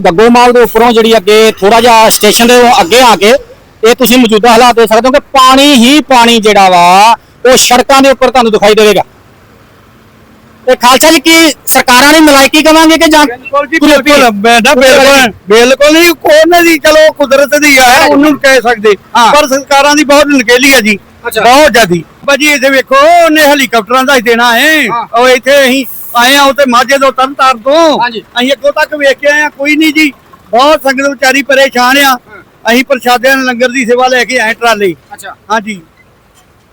ਗੱਗੋਮਾਲ ਦੇ ਉੱਪਰੋਂ ਜਿਹੜੀ ਅੱਗੇ ਥੋੜਾ ਜਿਹਾ ਸਟੇਸ਼ਨ ਦੇ ਅੱਗੇ ਆ ਕੇ ਇਹ ਤੁਸੀਂ ਮੌਜੂਦਾ ਹਾਲਾਤ ਦੇਖ ਸਕਦੇ ਹੋ ਕਿ ਪਾਣੀ ਹੀ ਪਾਣੀ ਜਿਹੜਾ ਵਾ ਉਹ ਸੜਕਾਂ ਦੇ ਉੱਪਰ ਤੁਹਾਨੂੰ ਦਿਖਾਈ ਦੇਵੇਗਾ ਤੇ ਖਾਲਸਾ ਜੀ ਕੀ ਸਰਕਾਰਾਂ ਨੇ ਨਲਾਇਕੀ ਕਵਾਂਗੇ ਕਿ ਜਾਂ ਬਿਲਕੁਲ ਜੀ ਬਿਲਕੁਲ ਮੈਂ ਨਾ ਬਿਲਕੁਲ ਬਿਲਕੁਲ ਨਹੀਂ ਕੋਨੇ ਦੀ ਚਲੋ ਕੁਦਰਤ ਦੀ ਆ ਉਹਨੂੰ ਕਹਿ ਸਕਦੇ। ਪਰ ਸਰਕਾਰਾਂ ਦੀ ਬਹੁਤ ਨਕੇਲੀ ਆ ਜੀ। ਬਹੁਤ ਜ਼ਿਆਦੀ ਭਾਜੀ ਇੱਥੇ ਵੇਖੋ ਉਹਨੇ ਹੈਲੀਕਾਪਟਰਾਂ ਦਾ ਹੀ ਦੇਣਾ ਹਾਂ। ਉਹ ਇੱਥੇ ਅਸੀਂ ਆਏ ਆ ਉਤੇ ਮਾਝੇ ਤੋਂ ਤਰਨ ਤਾਰਨ ਤੋਂ। ਅਸੀਂ ਅੱਗੋਂ ਤੱਕ ਵੇਖ ਕੇ ਆਏ ਆ ਕੋਈ ਨਹੀਂ ਜੀ। ਬਹੁਤ ਸੰਗਤ ਵਿਚਾਰੀ ਪਰੇਸ਼ਾਨ ਆ। ਅਸੀਂ ਪ੍ਰਸ਼ਾਦਿਆਂ ਲੰਗਰ ਦੀ ਸੇਵਾ ਲੈ ਕੇ ਆਏ ਟਰਾਲੀ। ਅੱਛਾ। ਹਾਂਜੀ।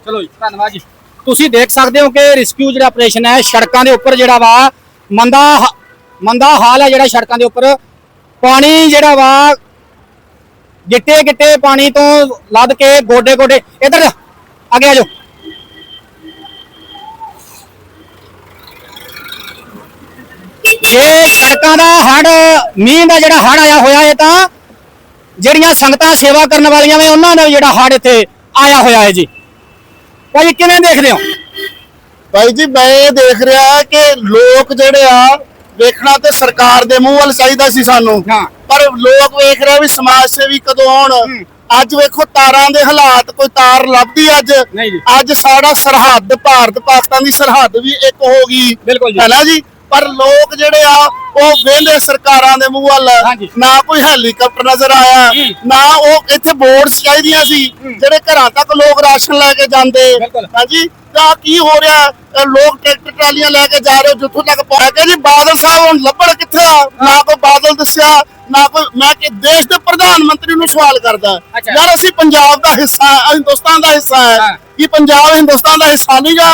ਚਲੋ ਜੀ ਧੰਨਵਾਦ ਜੀ। ਤੁਸੀਂ ਦੇਖ ਸਕਦੇ ਹੋ ਕਿ ਰੈਸਕਿਊ ਜਿਹੜਾ ਆਪਰੇਸ਼ਨ ਹੈ ਸੜਕਾਂ ਦੇ ਉੱਪਰ ਜਿਹੜਾ ਵਾ ਮੰਦਾ ਮੰਦਾ ਹਾਲ ਹੈ ਜਿਹੜਾ ਸੜਕਾਂ ਦੇ ਉੱਪਰ। ਪਾਣੀ ਜਿਹੜਾ ਵਾ ਗਿੱਟੇ ਗਿੱਟੇ ਪਾਣੀ ਤੋਂ ਲੱਦ ਕੇ ਗੋਡੇ ਗੋਡੇ ਇਧਰ ਅੱਗੇ ਆ ਜਾਓ। ਜੇ ਸੜਕਾਂ ਦਾ ਹੜ ਮੀਂਹ ਦਾ ਜਿਹੜਾ ਹੜ ਆਇਆ ਹੋਇਆ ਹੈ ਤਾਂ ਜਿਹੜੀਆਂ ਸੰਗਤਾਂ ਸੇਵਾ ਕਰਨ ਵਾਲੀਆਂ ਨੇ ਉਹਨਾਂ ਦਾ ਵੀ ਜਿਹੜਾ ਹੜ ਇੱਥੇ ਆਇਆ ਹੋਇਆ ਹੈ ਜੀ। ਭਾਈ ਕਿਵੇਂ ਦੇਖਦੇ ਹੋ? ਭਾਈ ਜੀ ਮੈਂ ਇਹ ਦੇਖ ਰਿਹਾ ਕਿ ਲੋਕ ਜਿਹੜੇ ਆ ਵੇਖਣਾ ਤੇ ਸਰਕਾਰ ਦੇ ਮੂੰਹ ਵੱਲ ਚਾਹੀਦਾ ਸੀ ਸਾਨੂੰ। ਹਾਂ। ਪਰ ਲੋਕ ਵੇਖ ਰਿਹਾ ਵੀ ਸਮਾਜ ਸੇਵੀ ਕਦੋਂ ਆਉਣ। ਅੱਜ ਵੇਖੋ ਤਾਰਾਂ ਦੇ ਹਾਲਾਤ ਕੋਈ ਤਾਰ ਲੱਭਦੀ ਅੱਜ। ਨਹੀਂ ਜੀ। ਅੱਜ ਸਾਡਾ ਸਰਹੱਦ ਭਾਰਤ ਪਾਕਿਸਤਾਨ ਦੀ ਸਰਹੱਦ ਵੀ ਇੱਕ ਹੋ ਗਈ। ਬਿਲਕੁਲ ਜੀ। ਹੈ ਨਾ ਜੀ? ਪਰ ਲੋਕ ਜਿਹੜੇ ਆ ਉਹ ਵੇਂਦੇ ਸਰਕਾਰਾਂ ਦੇ ਮੂੰਹ ਵੱਲ। ਨਾ ਕੋਈ ਹੈਲੀਕਾਪਟਰ ਨਜ਼ਰ ਆਇਆ। ਨਾ ਉਹ ਇੱਥੇ ਬੋਰਡਸ ਚਾਹੀਦੀਆਂ ਸੀ ਜਿਹੜੇ ਘਰਾਂ ਤੱਕ ਲੋਕ ਰਾਸ਼ਨ ਲੈ ਕੇ ਜਾਂਦੇ। ਹਾਂਜੀ ਤਾਂ ਕੀ ਹੋ ਰਿਹਾ ਲੋਕ ਟਰੈਕਟਰ ਟਰਾਲੀਆਂ ਲੈ ਕੇ ਜਾ ਰਹੇ ਜਿੱਥੋਂ ਤੱਕ ਪਹੁੰਚ ਜੀ ਬਾਦਲ ਸਾਹਿਬ ਹੁਣ ਲੱਭਣ ਕਿੱਥੇ ਆ ਨਾ ਕੋਈ ਬਾਦਲ ਦੱਸਿਆ ਨਾ ਕੋਈ ਮੈਂ ਕਿ ਦੇਸ਼ ਦੇ ਪ੍ਰਧਾਨ ਮੰਤਰੀ ਨੂੰ ਸਵਾਲ ਕਰਦਾ। ਯਾਰ ਅਸੀਂ ਪੰਜਾਬ ਦਾ ਹਿੱਸਾ ਹਾਂ, ਹਿੰਦੁਸਤਾਨ ਦਾ ਹਿੱਸਾ ਹਾਂ। ਕੀ ਪੰਜਾਬ ਹਿੰਦੁਸਤਾਨ ਦਾ ਹਿੱਸਾ ਨਹੀਂਗਾ।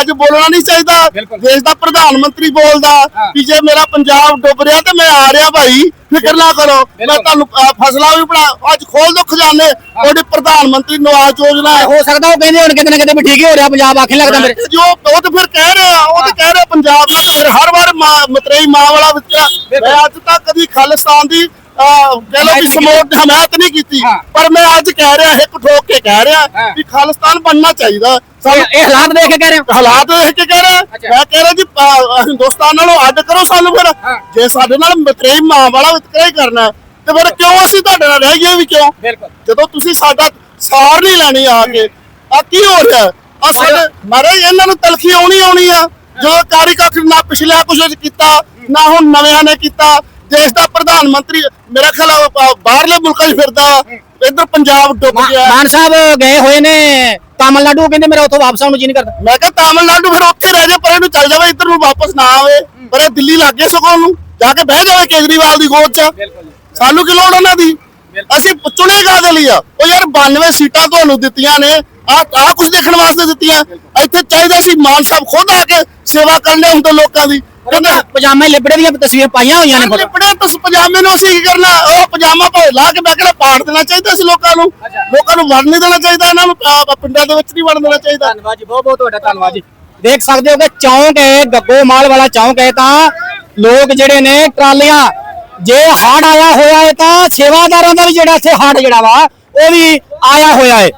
ਅੱਜ ਬੋਲਣਾ ਨਹੀਂ ਚਾਹੀਦਾ। ਦੇਸ਼ ਦਾ ਪ੍ਰਧਾਨ ਮੰਤਰੀ ਬੋਲਦਾ। ਕਿ ਜੇ ਮੇਰਾ ਪੰਜਾਬ ਡੁੱਬ ਰਿਹਾ ਤੇ ਮੈਂ ਆ ਰਿਹਾ ਭਾਈ ਫਿਕਰ ਨਾ ਕਰੋ। ਮੈਂ। ਤੁਹਾਨੂੰ ਫਸਲਾਂ ਵੀ ਬਣਾ ਅੱਜ ਖੋਲ ਦੋ ਖਜ਼ਾਨੇ। ਉਹਦੇ ਪ੍ਰਧਾਨ ਮੰਤਰੀ ਨਿਵਾਸ ਯੋਜਨਾ ਹੈ। ਸਕਦਾ ਉਹ ਕਹਿੰਦੇ ਹੁਣ ਕਿਤੇ ਨਾ ਕਿਤੇ ਵੀ ਠੀਕ ਹੀ ਹੋ ਰਿਹਾ ਪੰਜਾਬ ਆਖੇ ਲੱਗਦਾ ਮੇਰੇ ਜੋ ਉਹ ਤਾਂ ਫਿਰ ਕਹਿ ਰਹੇ ਆ ਉਹ ਤਾਂ ਕਹਿ ਰਹੇ ਪੰਜਾਬ ਫਿਰ ਹਰ ਵਾਰ ਮਤਰੇਈ ਮਾਂ ਵਾਲਾ ਵਿਚਿਆ ਮੈਂ ਅੱਜ ਤੱਕ ਕਦੀ ਖਾਲਿਸਤਾਨ ਦੀ ਕਹਿ ਹਮਾਇਤ ਵੀ ਸਮੋਟ ਹਮਾਇਤ ਨਹੀਂ ਕੀਤੀ। ਪਰ ਮੈਂ ਅੱਜ ਕਹਿ ਰਿਹਾ ਇੱਕ ਠੋਕ ਕੇ ਕਹਿ ਰਿਹਾ। ਵੀ ਖਾਲਿਸਤਾਨ ਬਣਨਾ ਚਾਹੀਦਾ। ਸਾਨੂੰ ਇਹ ਹਾਲਾਤ ਦੇਖ ਕੇ ਕਹਿ ਰਹੇ ਹੋ? ਹਾਲਾਤ ਦੇਖ ਕੇ ਕਹਿ ਰਿਹਾ ਅੱਛਾ। ਮੈਂ ਕਹਿ ਰਿਹਾ ਜੀ ਅਹ, ਹਿੰਦੁਸਤਾਨ ਨਾਲੋਂ ਅੱਡ ਕਰੋ ਸਾਨੂੰ ਫਿਰ। ਹਾਂ। ਜੇ ਸਾਡੇ ਨਾਲ ਮਤਰੇਈ ਮਾਂ ਵਾਲਾ ਵਿਤਕਰਾ ਹੀ ਕਰਨਾ ਹੈ, ਤੇ ਫਿਰ ਕਿਉਂ ਅਸੀਂ ਤੁਹਾਡੇ ਨਾਲ ਰਹਿ ਗਏ ਵੀ ਕਿਉਂ? ਬਿਲਕੁਲ। ਜਦੋਂ ਤੁਸੀਂ ਸਾਡਾ ਸਾਰ ਨਹੀਂ ਲੈਣੀ ਆ ਕੇ ਆ ਕੀ ਹੋ? ਰਿਹਾ ਆ ਸਾਡੇ ਮਾਰੇ ਇਹਨਾਂ ਨੂੰ ਤਲਖੀ ਆਉਣੀ ਆਉਣੀ ਆ। ਜੋ ਕਾਰੀ ਕੱਖ ਨਾ ਪਿਛਲੇ ਕੁਝ ਕੀਤਾ ਨਾ ਹੁਣ ਨਵਿਆਂ ਨੇ ਕੀਤਾ। ਦੇਸ਼ ਦਾ ਪ੍ਰਧਾਨ ਮੰਤਰੀ ਮੇਰਾ ਖਿਆਲ ਆ, ਬਾਹਰਲੇ ਮੁਲਕਾਂ 'ਚ ਫਿਰਦਾ ਇੱਧਰ ਪੰਜਾਬ ਡੁੱਬ ਗਿਆ। ਮਾਨ ਸਾਹਿਬ ਗਏ ਹੋਏ ਨੇ ਤਾਮਿਲਨਾਡੂ ਕਹਿੰਦੇ ਮੇਰਾ ਉੱਥੋਂ ਵਾਪਸ ਆਉਣ ਨੂੰ ਜੀ ਨਹੀਂ ਕਰਦਾ। ਮੈਂ ਕਿਹਾ ਤਾਮਿਲਨਾਡੂ ਫਿਰ ਉੱਥੇ ਰਹਿ ਜਾ ਪਰੇ ਨੂੰ ਚੱਲ ਜਾਵੇ ਇੱਧਰ ਨੂੰ ਵਾਪਸ ਨਾ ਆਵੇ। ਪਰ ਇਹ ਦਿੱਲੀ ਲੱਗੇ ਸਗੋਂ ਨੂੰ ਜਾ ਕੇ ਬਹਿ ਜਾਵੇ ਕੇਜਰੀਵਾਲ ਦੀ ਗੋਦ 'ਚ। ਸਾਨੂੰ ਕੀ ਲੋੜ ਉਹਨਾਂ ਦੀ? ਅਸੀਂ ਚੁਣੇ ਕਾਦੇ ਲਈ ਆ? ਉਹ ਯਾਰ 92 ਸੀਟਾਂ ਤੁਹਾਨੂੰ ਦਿੱਤੀਆਂ ਨੇ। ਆ ਆ ਕੁਝ ਦੇਖਣ ਵਾਸਤੇ ਦਿੱਤੀਆਂ। ਇੱਥੇ ਚਾਹੀਦਾ ਸੀ ਮਾਨ ਸਾਹਿਬ ਖੁਦ ਆ ਕੇ ਸੇਵਾ ਕਰਨੇ ਹੁੰਦੇ ਲੋਕਾਂ ਦੀ। ਕਹਿੰਦੇ ਪਜਾਮੇ ਲਿਬੜੇ ਦੀਆਂ ਤਸਵੀਰਾਂ ਪਾਈਆਂ ਹੋਈਆਂ ਨੇ ਫੋਟੋ। ਲਿਪੜੇ ਤਾਂ ਪਜਾਮੇ ਨੂੰ ਅਸੀਂ ਕੀ ਕਰਨਾ? ਉਹ ਪਜਾਮਾ ਭਾਵੇਂ ਲਾ ਕੇ ਬਹਿ ਕੇ ਪਾੜ ਦੇਣਾ ਚਾਹੀਦਾ ਸੀ ਲੋਕਾਂ ਨੂੰ। ਲੋਕਾਂ ਨੂੰ ਵੜ ਨਹੀਂ ਦੇਣਾ ਚਾਹੀਦਾ ਇਹਨਾਂ ਨੂੰ ਅਹ, ਪਿੰਡਾਂ ਦੇ ਵਿੱਚ ਨਹੀਂ ਵੜਨ ਦੇਣਾ ਚਾਹੀਦਾ। ਧੰਨਵਾਦ ਜੀ ਬਹੁਤ ਬਹੁਤ ਤੁਹਾਡਾ ਧੰਨਵਾਦ ਜੀ। ਦੇਖ ਸਕਦੇ ਹੋ ਕਿ ਚੌਂਕ ਹੈ ਗੱਗੋ ਮਾਲ ਵਾਲਾ ਚੌਂਕ ਹੈ ਤਾਂ। ਲੋਕ ਜਿਹੜੇ ਨੇ ਟਰਾਲੀਆਂ ਜੇ ਹੜ ਆਇਆ ਹੋਇਆ ਹੈ ਤਾਂ ਸੇਵਾਦਾਰਾਂ ਦਾ ਵੀ ਜਿਹੜਾ ਇੱਥੇ ਹੜ ਜਿਹੜਾ ਵਾ ਉਹ ਵੀ ਆਇਆ ਹੋਇਆ ਹੈ।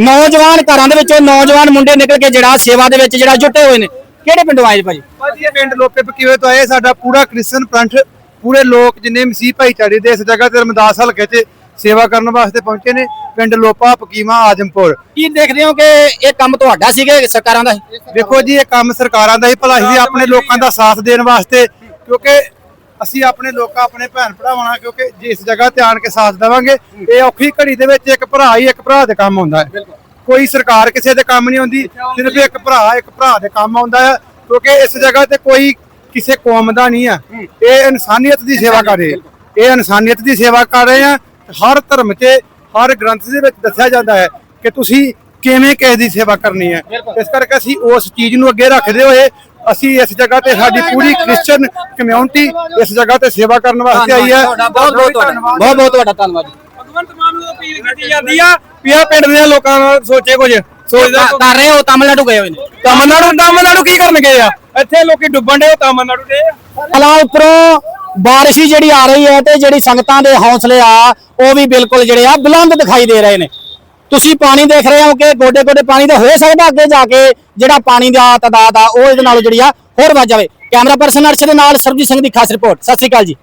ਨੌਜਵਾਨ ਘਰਾਂ ਦੇ ਵਿੱਚੋਂ ਨੌਜਵਾਨ ਮੁੰਡੇ ਨਿਕਲ ਕੇ ਜਿਹੜਾ ਸੇਵਾ ਦੇ ਵਿੱਚ ਜਿਹੜਾ ਜੁਟੇ ਹੋਏ ਨੇ। ਕਿਹੜੇ ਪਿੰਡੋਂ ਆਏ ਜੀ ਭਾਜੀ? ਪਿੰਡ ਲੋਪੇ ਪਕੀਵੇ ਤੋਂ ਆਏ ਸਾਡਾ ਪੂਰਾ ਕ੍ਰਿਸਚਨ ਪੰਥ ਪੂਰੇ ਲੋਕ ਜਿੰਨੇ ਮਸੀਹ ਭਾਈਚਾਰੇ ਦੇ ਇਸ ਜਗ੍ਹਾ ਤੇ ਰਮਦਾਸ ਹਲਕੇ 'ਚ ਸੇਵਾ ਕਰਨ ਵਾਸਤੇ ਪਹੁੰਚੇ ਨੇ ਪਿੰਡ ਲੋਪਾ ਪਕੀਵਾ ਆਜਮਪੁਰ। ਕੀ ਦੇਖਦੇ ਹੋ ਕਿ ਇਹ ਕੰਮ ਤੁਹਾਡਾ ਸੀਗਾ ਸਰਕਾਰਾਂ ਦਾ? ਦੇਖੋ ਜੀ ਇਹ ਕੰਮ ਸਰਕਾਰਾਂ ਦਾ ਹੀ ਭਲਾ ਹੀ ਆਪਣੇ ਲੋਕਾਂ ਦਾ ਸਾਥ ਦੇਣ ਵਾਸਤੇ ਕਿਉਂਕਿ ਅਸੀਂ ਆਪਣੇ ਲੋਕਾਂ ਆਪਣੇ ਭੈਣ ਭਰਾਵਾਂ ਕਿਉਂਕਿ ਜਿਸ ਜਗ੍ਹਾ ਤੇ ਆਣ ਕੇ ਸਾਥ ਦੇਵਾਂਗੇ ਇਹ ਔਖੀ ਘੜੀ ਦੇ ਵਿੱਚ ਇੱਕ ਭਰਾ ਹੀ ਇੱਕ ਭਰਾ ਦੇ ਕੰਮ ਆਉਂਦਾ ਹੈ। ਕੋਈ ਸਰਕਾਰ ਕਿਸੇ ਦੇ ਕੰਮ ਨਹੀਂ ਆਉਂਦੀ ਸਿਰਫ ਇੱਕ ਭਰਾ ਇੱਕ ਭਰਾ ਦੇ ਕੰਮ ਆਉਂਦਾ ਹੈ। ਕਿਉਂਕਿ ਇਸ ਜਗ੍ਹਾ ਤੇ ਕੋਈ ਕਿਸੇ ਕੌਮ ਦਾ ਨਹੀਂ ਆ। ਇਹ ਇਨਸਾਨੀਅਤ ਦੀ ਸੇਵਾ ਕਰ ਰਹੇ। ਇਹ ਇਨਸਾਨੀਅਤ ਦੀ ਸੇਵਾ ਕਰ ਰਹੇ ਆ। ਹਰ ਧਰਮ 'ਚ ਹਰ ਗ੍ਰੰਥ ਦੇ ਵਿੱਚ ਦੱਸਿਆ ਜਾਂਦਾ ਹੈ ਕਿ ਤੁਸੀਂ ਕਿਵੇਂ ਕਿਸੇ ਦੀ ਸੇਵਾ ਕਰਨੀ ਹੈ। ਇਸ ਕਰਕੇ ਅਸੀਂ ਉਸ ਚੀਜ਼ ਨੂੰ ਅੱਗੇ ਰੱਖਦੇ ਹੋਏ ਅਸੀਂ ਇਸ ਜਗ੍ਹਾ ਤੇ ਸਾਡੀ ਪੂਰੀ ਕ੍ਰਿਸਚੀਅਨ ਕਮਿਊਨਿਟੀ ਇਸ ਜਗ੍ਹਾ ਤੇ ਸੇਵਾ ਕਰਨ ਵਾਸਤੇ ਆਈ ਹੈ। ਬਹੁਤ ਬਹੁਤ ਤੁਹਾਡਾ ਬਹੁਤ ਬਹੁਤ ਤੁਹਾਡਾ ਧੰਨਵਾਦ ਅਪੀਲ ਕੀਤੀ ਜਾਂਦੀ ਆ ਵੀ ਆ ਪਿੰਡ ਦੇ ਲੋਕਾਂ ਨਾਲ ਸੋਚੇ ਕੁਝ ਸੋਚਦਾ ਕਰ ਕਰ ਰਹੇ ਹੋ ਤਾਮਿਲਨਾਡੂ ਗਏ ਹੋਏ ਨੇ ਤਮਿਲਨਾਡੂ ਤਮਿਲਨਾਡੂ ਕੀ ਕਰਨ ਗਏ ਆ? ਇੱਥੇ ਲੋਕੀ ਡੁੱਬਣ ਦੇ ਤਮਿਲਨਾਡੂ ਦੇ ਆ। ਹਲਾ ਉੱਪਰੋਂ ਬਾਰਿਸ਼ ਜਿਹੜੀ ਆ ਰਹੀ ਹੈ ਤੇ ਜਿਹੜੀ ਸੰਗਤਾਂ ਦੇ ਹੌਸਲੇ ਆ ਉਹ ਵੀ ਬਿਲਕੁਲ ਜਿਹੜੇ ਆ ਬੁਲੰਦ ਦਿਖਾਈ ਦੇ ਰਹੇ ਨੇ। ਤੁਸੀਂ ਪਾਣੀ ਦੇਖ ਰਹੇ ਹੋ ਕਿ ਗੋਡੇ ਗੋਡੇ ਪਾਣੀ ਤਾਂ ਹੋ ਸਕਦਾ ਅੱਗੇ ਜਾ ਕੇ ਜਿਹੜਾ ਪਾਣੀ ਦਾ ਤਦਾਦ ਆ ਉਹ ਇਹਦੇ ਨਾਲੋਂ ਜਿਹੜੀ ਆ ਹੋਰ ਵੱਧ ਜਾਵੇ। ਕੈਮਰਾ ਪਰਸਨ ਅਰਸ਼ ਦੇ ਨਾਲ ਸਰਬਜੀਤ ਸਿੰਘ ਦੀ ਖਾਸ ਰਿਪੋਰਟ। ਸਤਿ ਸ੍ਰੀ ਅਕਾਲ ਜੀ।